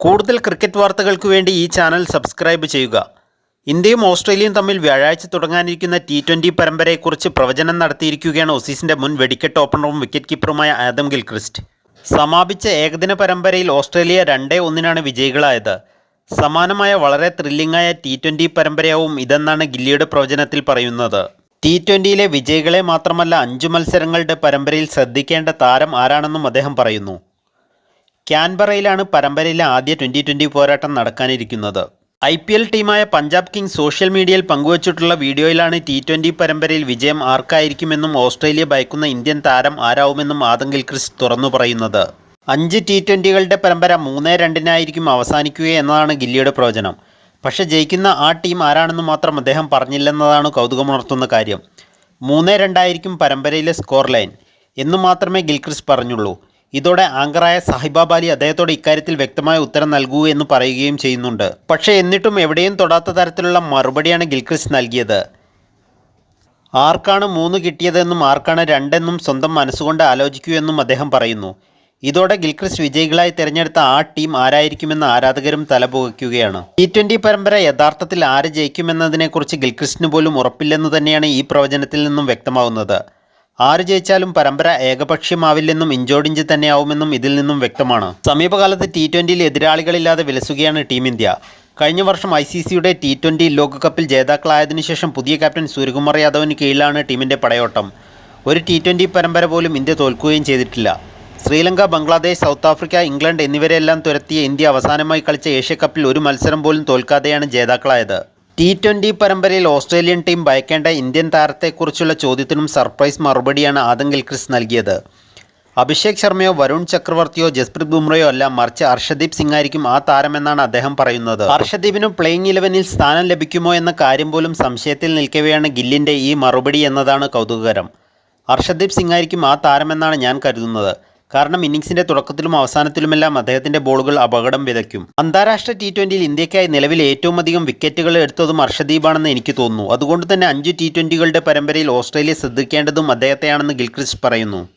കൂടുതൽ ക്രിക്കറ്റ് വാർത്തകൾക്ക് വേണ്ടി ഈ ചാനൽ സബ്സ്ക്രൈബ് ചെയ്യുക. ഇന്ത്യയും ഓസ്ട്രേലിയയും തമ്മിൽ വ്യാഴാഴ്ച തുടങ്ങാനിരിക്കുന്ന ടി ട്വന്റി പരമ്പരയെക്കുറിച്ച് പ്രവചനം നടത്തിയിരിക്കുകയാണ് ഓസീസിന്റെ മുൻ വെടിക്കെട്ട് ഓപ്പണറും വിക്കറ്റ് കീപ്പറുമായ ആദം ഗിൽക്രിസ്റ്റ്. സമാപിച്ച ഏകദിന പരമ്പരയിൽ ഓസ്ട്രേലിയ രണ്ടേ ഒന്നിനാണ് വിജയികളായത്. സമാനമായ വളരെ ത്രില്ലിംഗായ ടി ട്വന്റി പരമ്പരയാവും ഇതെന്നാണ് ഗില്ലിയുടെ പ്രവചനത്തിൽ പറയുന്നത്. ടി ട്വന്റിയിലെ വിജയികളെ മാത്രമല്ല അഞ്ചു മത്സരങ്ങളുടെ പരമ്പരയിൽ ശ്രദ്ധിക്കേണ്ട താരം ആരാണെന്നും അദ്ദേഹം പറയുന്നു. ക്യാൻബറയിലാണ് പരമ്പരയിലെ ആദ്യ ട്വന്റി ട്വന്റി പോരാട്ടം നടക്കാനിരിക്കുന്നത്. ഐ പി എൽ ടീമായ പഞ്ചാബ് കിങ്സ് സോഷ്യൽ മീഡിയയിൽ പങ്കുവച്ചിട്ടുള്ള വീഡിയോയിലാണ് ടി ട്വന്റി പരമ്പരയിൽ വിജയം ആർക്കായിരിക്കുമെന്നും ഓസ്ട്രേലിയ ഭയക്കുന്ന ഇന്ത്യൻ താരം ആരാവുമെന്നും ആദങ്കിൽ ക്രിസ് തുറന്നു പറയുന്നത്. അഞ്ച് ടി ട്വന്റികളുടെ പരമ്പര മൂന്ന് രണ്ടിനായിരിക്കും അവസാനിക്കുക എന്നതാണ് ഗില്ലിയുടെ പ്രവചനം. പക്ഷെ ജയിക്കുന്ന ആ ടീം ആരാണെന്ന് മാത്രം അദ്ദേഹം പറഞ്ഞില്ലെന്നതാണ് കൗതുകമുണർത്തുന്ന കാര്യം. മൂന്ന് രണ്ടായിരിക്കും പരമ്പരയിലെ സ്കോർ ലൈൻ എന്നു മാത്രമേ ഗിൽക്രിസ് പറഞ്ഞുള്ളൂ. ഇതോടെ ആങ്കറായ സാഹിബാബ് അലി അദ്ദേഹത്തോട് ഇക്കാര്യത്തിൽ വ്യക്തമായ ഉത്തരം നൽകൂ എന്ന് പറയുകയും ചെയ്യുന്നുണ്ട്. പക്ഷേ എന്നിട്ടും എവിടെയും തൊടാത്ത തരത്തിലുള്ള മറുപടിയാണ് ഗിൽക്രിസ് നൽകിയത്. ആർക്കാണ് മൂന്ന് കിട്ടിയതെന്നും ആർക്കാണ് രണ്ടെന്നും സ്വന്തം മനസ്സുകൊണ്ട് ആലോചിക്കൂ എന്നും അദ്ദേഹം പറയുന്നു. ഇതോടെ ഗിൽക്രിസ് വിജയികളായി തിരഞ്ഞെടുത്ത ആ ടീം ആരായിരിക്കുമെന്ന് ആരാധകരും തലപുകയ്ക്കുകയാണ്. ടി ട്വന്റി പരമ്പര യഥാർത്ഥത്തിൽ ആര് ജയിക്കുമെന്നതിനെക്കുറിച്ച് ഗിൽക്രിസ്റ്റിന് പോലും ഉറപ്പില്ലെന്ന് തന്നെയാണ് ഈ പ്രവചനത്തിൽ നിന്നും വ്യക്തമാവുന്നത്. ആര് ജയിച്ചാലും പരമ്പര ഏകപക്ഷീയമാവില്ലെന്നും ഇഞ്ചോടിഞ്ച് തന്നെയാവുമെന്നും ഇതിൽ നിന്നും വ്യക്തമാണ്. സമീപകാലത്ത് ടി ട്വന്റിയിൽ എതിരാളികളില്ലാതെ വിലസുകയാണ് ടീം ഇന്ത്യ. കഴിഞ്ഞ വർഷം ഐ സി സിയുടെ ടി ട്വന്റി ലോകകപ്പിൽ ജേതാക്കളായതിനു ശേഷം പുതിയ ക്യാപ്റ്റൻ സൂര്യകുമാർ യാദവിന് കീഴിലാണ് ടീമിന്റെ പടയോട്ടം. ഒരു ടി ട്വന്റി പരമ്പര പോലും ഇന്ത്യ തോൽക്കുകയും ചെയ്തിട്ടില്ല. Sri Lanka Bangladesh South Africa England എന്നിവരെല്ലാം തുരത്തിയ ഇന്ത്യ അവസാനമായി കളിച്ച ഏഷ്യ കപ്പിൽ ഒരു മത്സരം പോലും തോൽക്കാതെയാണ് ജേതാക്കളായത്. ടി ട്വന്റി പരമ്പരയിൽ ഓസ്ട്രേലിയൻ ടീം ഭയക്കേണ്ട ഇന്ത്യൻ താരത്തെക്കുറിച്ചുള്ള ചോദ്യത്തിനും സർപ്രൈസ് മറുപടിയാണ് ആദം ഗിൽക്രിസ് നൽകിയത്. അഭിഷേക് ശർമ്മയോ വരുൺ ചക്രവർത്തിയോ ജസ്പ്രീത് ബുംറയോ അല്ല മറിച്ച് അർഷദീപ് സിംഗ് ആയിരിക്കും ആ താരമെന്നാണ് അദ്ദേഹം പറയുന്നത്. ഹർഷദീപിന് പ്ലേയിങ് ഇലവനിൽ സ്ഥാനം ലഭിക്കുമോ എന്ന കാര്യം പോലും സംശയത്തിൽ നിൽക്കവെയാണ് ഗില്ലിന്റെ ഈ മറുപടി എന്നതാണ് കൗതുകകരം. സിംഗ് ആയിരിക്കും ആ താരമെന്നാണ് ഞാൻ കരുതുന്നത്. കാരണം ഇന്നിംഗ്സിന്റെ തുടക്കത്തിലും അവസാനത്തിലുമെല്ലാം അദ്ദേഹത്തിന്റെ ബോളുകൾ അപകടം വിതയ്ക്കും. അന്താരാഷ്ട്ര ടി ട്വന്റിയിൽ ഇന്ത്യക്കായി നിലവിൽ ഏറ്റവും അധികം വിക്കറ്റുകൾ എടുത്തതും അർഷദീപാണെന്ന് എനിക്ക് തോന്നുന്നു. അതുകൊണ്ട് തന്നെ അഞ്ച് ടി ട്വന്റികളുടെ പരമ്പരയിൽ ഓസ്ട്രേലിയ ശ്രദ്ധിക്കേണ്ടതും അദ്ദേഹത്തെയാണെന്ന് ഗിൽക്രിസ്റ്റ് പറയുന്നു.